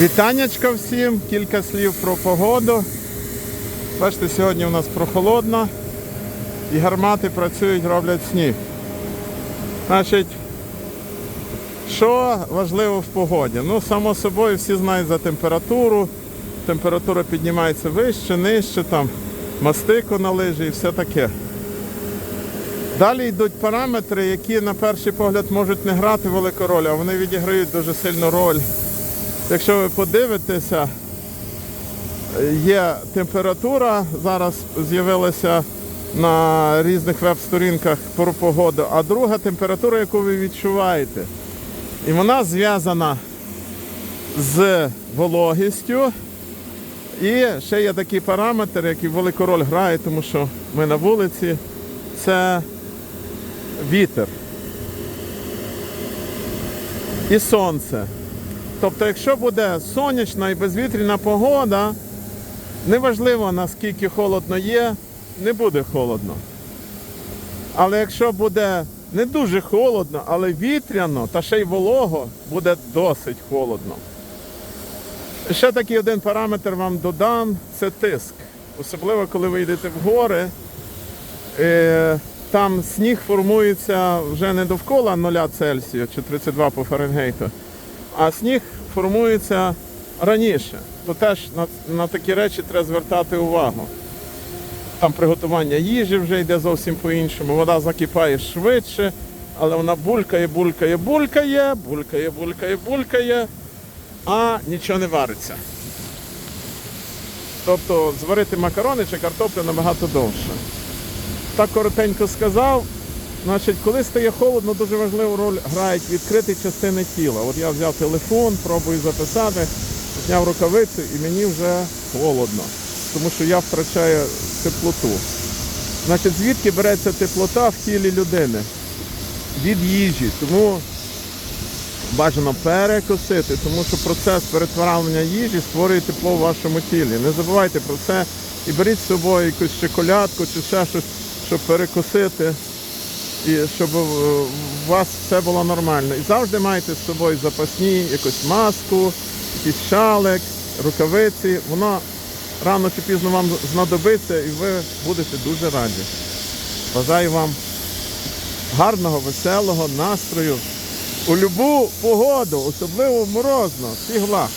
Вітаннячка всім, кілька слів про погоду. Бачите, сьогодні у нас прохолодно і гармати працюють, роблять сніг. Значить, що важливо в погоді? Ну, само собою, всі знають за температуру. Температура піднімається вище, нижче, там мастику на лижі і все таке. Далі йдуть параметри, які на перший погляд можуть не грати велику роль, а вони відіграють дуже сильну роль. Якщо ви подивитеся, є температура, зараз з'явилася на різних веб-сторінках про погоду, а друга температура, яку ви відчуваєте. І вона зв'язана з вологістю. І ще є такий параметр, який велику роль грає, тому що ми на вулиці, це вітер і сонце. Тобто, якщо буде сонячна і безвітряна погода, неважливо наскільки холодно є, не буде холодно. Але якщо буде не дуже холодно, але вітряно та ще й волого, буде досить холодно. Ще такий один параметр вам додам це тиск. Особливо, коли ви йдете в гори, е, там сніг формується вже не довкола 0 Цельсія чи 32 по Фаренгейту, а сніг формується раніше. То теж на, на такі речі треба звертати увагу. Там приготування їжі вже йде зовсім по-іншому. Вода закипає швидше, але вона булькає, булькає, булькає, булькає, булькає, булькає, а нічого не вариться. Тобто зварити макарони чи картоплю набагато довше. Так коротенько сказав. Значить, коли стає холодно, дуже важливу роль грають відкриті частини тіла. От я взяв телефон, пробую записати, зняв рукавицю і мені вже холодно, тому що я втрачаю теплоту. Значить, звідки береться теплота в тілі людини? Від їжі. Тому бажано перекусити, тому що процес перетворення їжі створює тепло в вашому тілі. Не забувайте про це і беріть з собою якусь шоколадку чи ще щось, щоб перекусити і щоб е, у вас все було нормально. І завжди майте з собою запасні, якусь маску, якийсь шалик, рукавиці. Воно рано чи пізно вам знадобиться і ви будете дуже раді. Бажаю вам гарного, веселого настрою у любу погоду, особливо в морозно. Всіх благ.